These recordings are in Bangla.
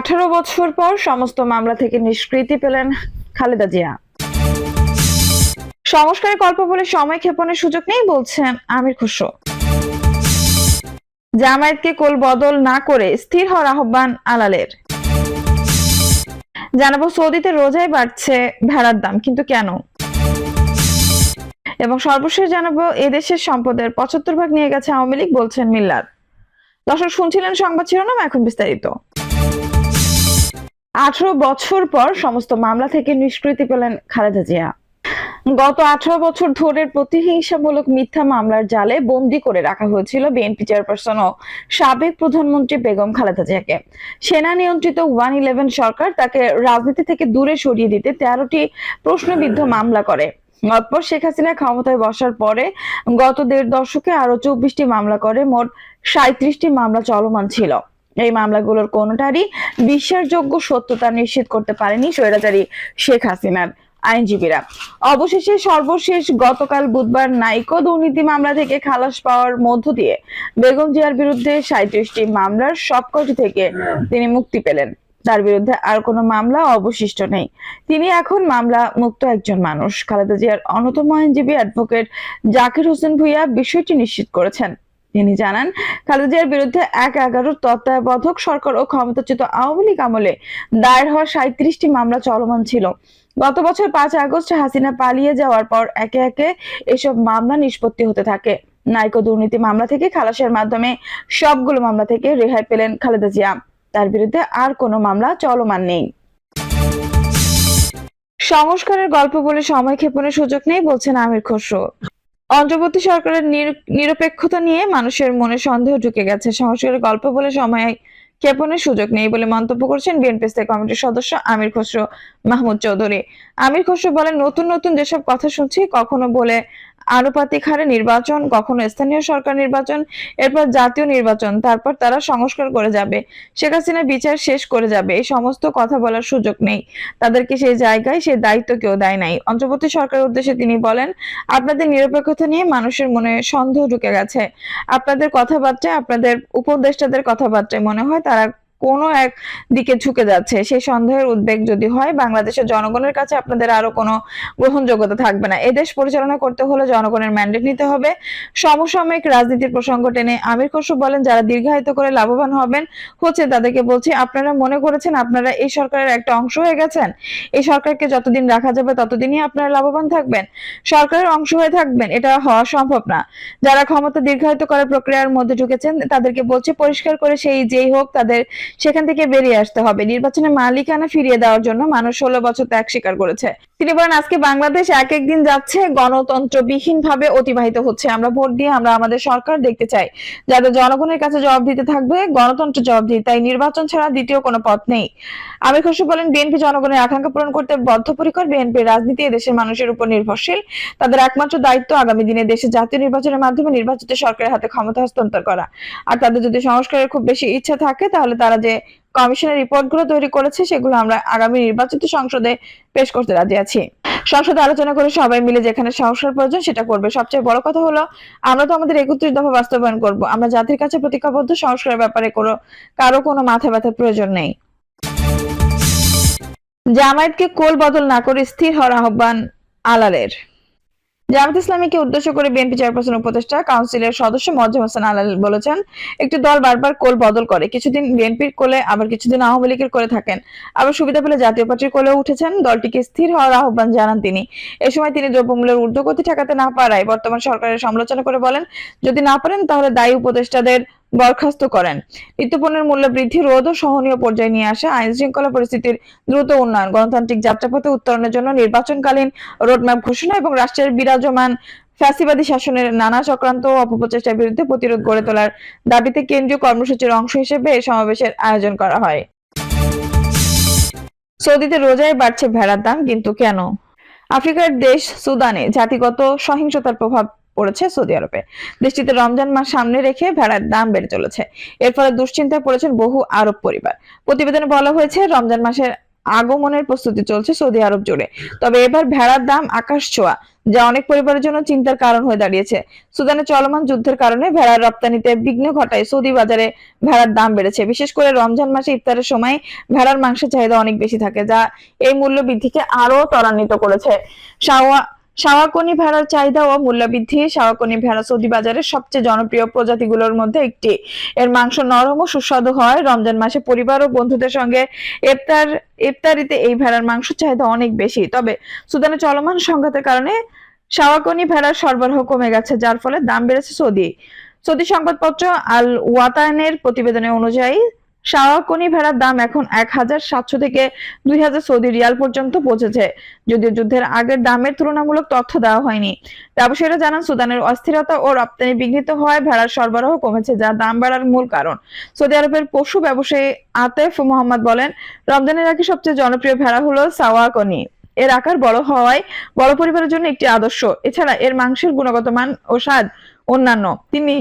আঠারো বছর পর সমস্ত মামলা থেকে নিষ্কৃতি পেলেন খালেদা জিয়া। সংস্কারের গল্প বলে সময় ক্ষেপণের সুযোগ নেই, বলছেন আমির খুশরো জামায়াতকে কোল বদল না করে স্থির হওয়ার আহ্বান আলালের। জানাব সৌদিতে রোজায় বাড়ছে ভেড়ার দাম, কিন্তু কেন? এবং সর্বশেষ জানাব এদেশের সম্পদের পঁচাত্তর ভাগ নিয়ে গেছে আওয়ামী লীগ, বলছেন মিল্লাত। দর্শক, শুনছিলেন সংবাদ শিরোনাম, এখন বিস্তারিত। আঠারো বছর পর সমস্ত মামলা থেকে নিষ্কৃতি পেলেন খালেদা জিয়া। গত আঠারো বছর ধরে প্রতিহিংসামূলক মিথ্যা মামলার জালে বন্দি করে রাখা হয়েছিল বিএনপি চেয়ারপারসন ও সাবেক প্রধানমন্ত্রী বেগম খালেদা জিয়াকে। সেনা নিয়ন্ত্রিত ওয়ান ইলেভেন সরকার তাকে রাজনীতি থেকে দূরে সরিয়ে দিতে তেরোটি প্রশ্নবিদ্ধ মামলা করে। অতপর শেখ হাসিনা ক্ষমতায় বসার পরে গত দেড় দশকে আরও চব্বিশটি মামলা করে, মোট সাঁত্রিশটি মামলা চলমান ছিল। এই মামলাগুলোর কোনোটারই বিশ্বাসযোগ্য সত্যতা নিশ্চিত করতে পারেনি স্বৈরাচারী শেখ হাসিনার আইনজীবীরা। অবশেষে সর্বশেষ গতকাল বুধবার নাইকো দুর্নীতি মামলা থেকে খালাস পাওয়ার মধ্য দিয়ে বেগম জিয়ার বিরুদ্ধে সাঁত্রিশটি মামলার সবকটি থেকে তিনি মুক্তি পেলেন। তার বিরুদ্ধে আর কোনো মামলা অবশিষ্ট নেই। তিনি এখন মামলা মুক্ত একজন মানুষ। খালেদা জিয়ার অন্যতম আইনজীবী অ্যাডভোকেট জাকির হোসেন ভুইয়া বিষয়টি নিশ্চিত করেছেন। তিনি জানান খালেদা বিরুদ্ধে এক এগারোর তত্ত্বাবধায়ক সরকার ও ক্ষমতাচ্যুত আওয়ামী লীগ আমলে দায়ের হওয়া সাঁত্রিশটি মামলা চলমান ছিল। গত বছর পাঁচ আগস্ট হাসিনা পালিয়ে যাওয়ার পর একে একে এসব মামলা নিষ্পত্তি হতে থাকে। নাইকো দুর্নীতি মামলা থেকে খালাসের মাধ্যমে সবগুলো মামলা থেকে রেহাই পেলেন খালেদা জিয়া। তার বিরুদ্ধে আর কোনো মামলা চলমান নেই। সংস্কারের গল্প বলে সময় ক্ষেপণের সুযোগ নেই, বলছেন আমির খসরু। অন্তর্বর্তী সরকারের নির- নিরপেক্ষতা নিয়ে মানুষের মনে সন্দেহ ঢুকে গেছে। সংস্কারের গল্প বলে সময় ক্ষেপণের সুযোগ নেই বলে মন্তব্য করেছেন বিএনপি স্থায়ী কমিটির সদস্য আমির খসরু মাহমুদ চৌধুরী। আমির খসরু বলেন, নতুন নতুন যেসব কথা শুনছি, কখনো বলে আনুপাতিক হারে নির্বাচন, কখনো স্থানীয় সরকার নির্বাচন, এরপর জাতীয় নির্বাচন, তারপর তারা সংস্কার করে যাবে, শেখ হাসিনা বিচার শেষ করে যাবে, এই সমস্ত কথা বলার সুযোগ নেই। তাদেরকে সেই জায়গায়, সেই দায়িত্ব কেউ দেয় নাই। অন্তর্বর্তী সরকারের উদ্দেশ্যে তিনি বলেন, আপনাদের নিরপেক্ষতা নিয়ে মানুষের মনে সন্দেহ ঢুকে গেছে। আপনাদের কথাবার্তায়, আপনাদের উপদেষ্টাদের কথাবার্তায় মনে হয় তারা কোনো এক দিকে ঝুঁকে যাচ্ছে। সেই সন্দেহের উদ্বেগ যদি হয়, বাংলাদেশের জনগণের কাছে আপনাদের আরও কোনো গ্রহণযোগ্যতা থাকবে না। এদেশ পরিচালনা করতে হলে জনগণের ম্যান্ডেট নিতে হবে। সমসাময়িক রাজনীতির প্রসঙ্গ টেনে আমির খসরু বলেন, যারা দীর্ঘায়িত করে লাভবান হবেন, হচ্ছে তাদেরকে বলছি, আপনারা মনে করেছেন আপনারা এই সরকারের একটা অংশ হয়ে গেছেন? এই সরকারকে যতদিন রাখা যাবে, ততদিনই আপনারা লাভবান থাকবেন? সরকারের অংশ হয়ে থাকবেন, এটা হওয়া সম্ভব না। যারা ক্ষমতা দীর্ঘায়িত করার প্রক্রিয়ার মধ্যে ঢুকেছেন, তাদেরকে বলছি, পরিষ্কার করে সেই যেই হোক, তাদের সেখান থেকে বেরিয়ে আসতে হবে। নির্বাচনে মালিকানা ফিরিয়ে দেওয়ার জন্য মানুষ ষোলো বছর ত্যাগ স্বীকার করেছে। তিনি বলেন, আজকে বাংলাদেশ এক এক দিন যাচ্ছে গণতন্ত্রবিহীন ভাবে অতিবাহিত হচ্ছে। আমরা ভোট দিয়ে আমরা আমাদের সরকার দেখতে চাই। যাদের জনগণের কাছে জবাব দিতে থাকবে, গণতন্ত্র জবাব দিই। তাই নির্বাচন ছাড়া দ্বিতীয় কোনো পথ নেই। আমির খসরু বলেন, বিএনপি জনগণের আকাঙ্ক্ষা পূরণ করতে বদ্ধপরিকর। বিএনপির রাজনীতি দেশের মানুষের উপর নির্ভরশীল। তাদের একমাত্র দায়িত্ব আগামী দিনে দেশে জাতীয় নির্বাচনের মাধ্যমে নির্বাচিত সরকারের হাতে ক্ষমতা হস্তান্তর করা। আর তাদের যদি সংস্কারের খুব বেশি ইচ্ছা থাকে, তাহলে তারা যে কমিশনের রিপোর্টগুলো তৈরি করেছে, সেগুলো আমরা আগামী নির্বাচিত সংসদে পেশ করতে রাজি আছি। সংসদে আলোচনা করে সবাই মিলে যেখানে সংস্কার প্রয়োজন সেটা করবে। সবচেয়ে বড় কথা হলো, আমরা তো আমাদের একত্রিশ দফা বাস্তবায়ন করব। আমরা জাতির কাছে প্রতিজ্ঞাবদ্ধ, সংস্কারের ব্যাপারে কোনো, কারও কোনো মাথা ব্যথার প্রয়োজন নেই। জামায়াতকে কোল বদল না করে স্থির হওয়ার আহ্বান আলালের। জামাত ইসলামীকে উদ্দেশ্য করে বিএনপি চেয়ারপারসন উপদেষ্টা কাউন্সিলের সদস্য মজ্জম হোসেন আলাল বলেছেন, একটি দল বারবার কোল বদল করে। কিছুদিন বিএনপির কোলে, আবার কিছুদিন আওয়ামী লীগের কোলে থাকেন। আবার সুবিধা পেলে জাতীয় পার্টির কোলেও উঠেছেন। দলটিকে স্থির হওয়ার আহ্বান জানান তিনি। এ সময় তিনি দ্রব্যমূল্যের ঊর্ধ্বগতি ঠেকাতে না পারায় বর্তমান সরকারের সমালোচনা করে বলেন, যদি না পারেন তাহলে দায়ী উপদেষ্টাদের বরখাস্ত করেন। নিত্যপণ্যের মূল্য বৃদ্ধি রোধ ও সহনীয় পর্যায়ে নিয়ে আসা আইন শৃঙ্খলা পরিস্থিতির দ্রুত উন্নয়ন। গণতান্ত্রিক যাত্রাপথে উত্তরণের জন্য নির্বাচনকালীন রোডম্যাপ ঘোষণা এবং রাষ্ট্রের বিরাজমান ফ্যাসিবাদী শাসনের নানা চক্রান্ত অপপ্রচেষ্টার বিরুদ্ধে প্রতিরোধ গড়ে তোলার দাবিতে কেন্দ্রীয় কর্মসূচির অংশ হিসেবে এই সমাবেশের আয়োজন করা হয়। সৌদিতে রোজায় বাড়ছে ভেড়ার দাম, কিন্তু কেন? আফ্রিকার দেশ সুদানে জাতিগত সহিংসতার প্রভাব পড়েছে সৌদি আরবে। দেশটিতে রমজান মাস সামনে রেখে ভেড়ার দাম বেড়ে চলেছে। এর ফলে দুশ্চিন্তায় পড়েছেন বহু আরব পরিবার। প্রতিবেদনে বলা হয়েছে, রমজান মাসের আগমনের প্রস্তুতি চলছে সৌদি আরব জুড়ে। তবে এবার ভেড়ার দাম আকাশ ছোঁয়া, যা অনেক পরিবারের জন্য চিন্তার কারণ হয়ে দাঁড়িয়েছে। সুদানে চলমান যুদ্ধের কারণে ভেড়ার রপ্তানিতে বিঘ্ন ঘটায় সৌদি বাজারে ভেড়ার দাম বেড়েছে। বিশেষ করে রমজান মাসে ইফতারের সময় ভেড়ার মাংসের চাহিদা অনেক বেশি থাকে, যা এই মূল্য বৃদ্ধিকে আরও ত্বরান্বিত করেছে। সাওয়া সাওয়াকনি ভেড়ার চাহিদা ও মূল্যবৃদ্ধি। সাওয়াকনি ভেড়া সৌদি বাজারের সবচেয়ে জনপ্রিয় প্রজাতিগুলোর মধ্যে একটি। এর মাংস নরম ও সুস্বাদু হয়। রমজান মাসে পরিবার ও বন্ধুদের সঙ্গে ইফতার, ইফতারিতে এই ভেড়ার মাংস চাহিদা অনেক বেশি। তবে সুদানে চলমান সংঘাতের কারণে সাওয়াকনি ভেড়ার সরবরাহ কমে গেছে, যার ফলে দাম বেড়েছে সৌদি। সৌদি সংবাদপত্র আল ওয়াতানের প্রতিবেদনে অনুযায়ী সাওয়াকনি ভেড়ার দাম এখন এক হাজার সাতশো থেকে দুই হাজার সৌদি রিয়াল পর্যন্ত পৌঁছেছে, যদিও যুদ্ধের আগের দামের তুলনামূলক তথ্য দেওয়া হয়নি। ব্যবসায়ীরা জানান, সুদানের অস্থিরতা ও রপ্তানি বিঘ্নিত হওয়ায় ভেড়ার সরবরাহ কমেছে, যা দাম বাড়ার মূল কারণ। সৌদি আরবের পশু ব্যবসায়ী আতেফ মোহাম্মদ বলেন, রমজানের আগে সবচেয়ে জনপ্রিয় ভেড়া হলো সাওয়াকনি এর আকার বড় হওয়ায় বড় পরিবারের জন্য একটি আদর্শ। এছাড়া এর মাংসের গুণগত মান ও স্বাদ অন্যান্য। তিনি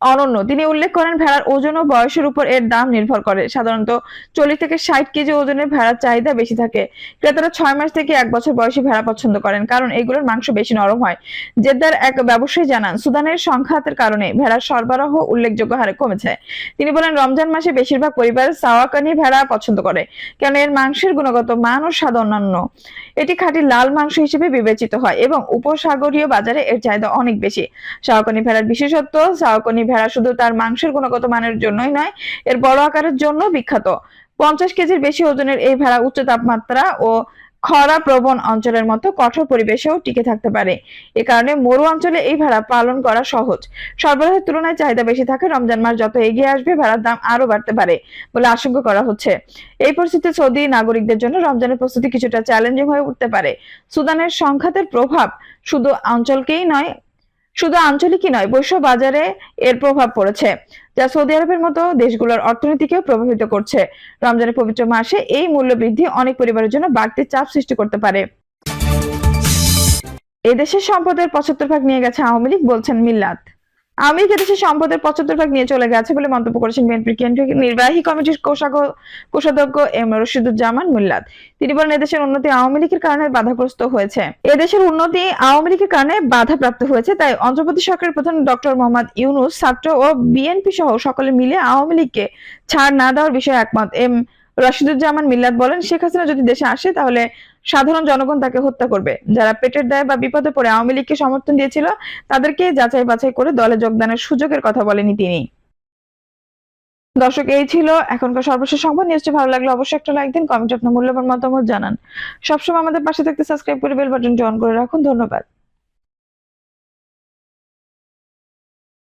অনন্য। তিনি উল্লেখ করেন, ভেড়ার ওজন ও বয়সের উপর এর দাম নির্ভর করে। সাধারণত চল্লিশ থেকে ষাট কেজি ওজনের ভেড়ার চাহিদা বেশি থাকে। ক্রেতারা ছয় মাস থেকে এক বছর বয়সী ভেড়া পছন্দ করেন, কারণ এগুলোর মাংস বেশি নরম হয়। জেদ্দার এক ব্যবসায়ী জানান, সুদানের সংঘাতের কারণে ভেড়ার সরবরাহ উল্লেখযোগ্য হারে কমেছে। তিনি বলেন, রমজান মাসে বেশিরভাগ পরিবার সাওয়াকানি ভেড়া পছন্দ করে কেন এর মাংসের গুণগত মান ও স্বাদ অন্যান্য এটি খাঁটি লাল মাংস হিসেবে বিবেচিত হয় এবং উপসাগরীয় বাজারে এর চাহিদা অনেক বেশি। সাওয়াকানি ভেড়ার বিশেষত্ব সাওয়াকনি ভেড়া শুধু তার মাংসের গুণগত মানের জন্যই নয়, এর বড় আকারের জন্য বিখ্যাত। পঞ্চাশ কেজির বেশি ওজনের এই ভেড়া উচ্চ তাপমাত্রা ও খরা প্রবণ অঞ্চলের মতো কঠোর পরিবেশেও টিকে থাকতে পারে। এ কারণে মরু অঞ্চলে এই ভেড়া পালন করা সহজ। সরবরাহের তুলনায় চাহিদা বেশি থাকে, রমজান মাস যত এগিয়ে আসবে ভেড়ার দাম আরও বাড়তে পারে বলে আশঙ্কা করা হচ্ছে। এই পরিস্থিতিতে সৌদি নাগরিকদের জন্য রমজানের প্রস্তুতি কিছুটা চ্যালেঞ্জিং হয়ে উঠতে পারে। সুদানের সংঘাতের প্রভাব শুধু অঞ্চলকেই নয় শুধু আঞ্চলিকই নয়, বৈশ্ব বাজারে এর প্রভাব পড়েছে, যা সৌদি আরবের মতো দেশগুলোর অর্থনীতিকেও প্রভাবিত করছে। রমজানের পবিত্র মাসে এই মূল্য বৃদ্ধি অনেক পরিবারের জন্য বাড়তি চাপ সৃষ্টি করতে পারে। এদেশের সম্পদের পঁচাত্তর ভাগ নিয়ে গেছে আওয়ামী লীগ, বলছেন মিল্লাত। আওয়ামী লীগ এদেশের সম্পদের পঁচাত্তর ভাগ নিয়ে চলে গেছে বলে মন্তব্য করেছেন বিএনপির কেন্দ্রীয় নির্বাহী কমিটির কোষাধ্যক্ষ এম রশিদুজ্জামান মুল্লাত। তিনি বলেন, এদেশের উন্নতি আওয়ামী লীগের কারণে বাধাগ্রস্ত হয়েছে। এদেশের উন্নতি আওয়ামী লীগের কারণে বাধাপ্রাপ্ত হয়েছে, তাই অন্ধ্রপ্রদেশ সরকারের প্রধান ডক্টর মোহাম্মদ ইউনুস, ছাত্র ও বিএনপি সহ সকলে মিলে আওয়ামী লীগকে ছাড় না দেওয়ার বিষয়ে একমত। এম রশিদুজ্জামান মিল্লাত বলেন, শেখ হাসিনা যদি দেশে আসে, তাহলে সাধারণ জনগণ তাকে হত্যা করবে। যারা পেটের দায় বা বিপদে পড়ে আওয়ামী লীগকে সমর্থন দিয়েছিল, তাদেরকে যাচাই বাছাই করে দলে যোগদানের সুযোগের কথা বলেনি তিনি। দর্শক, এই ছিল এখনকার সর্বশেষ সংবাদ। নিউজটি ভালো লাগলে অবশ্যই একটা লাইক দিন কমেন্ট আপনার মূল্যবান মতামত জানান। সবসময় আমাদের পাশে থাকতে সাবস্ক্রাইব করে বেল বাটনটি অন করে রাখুন। ধন্যবাদ।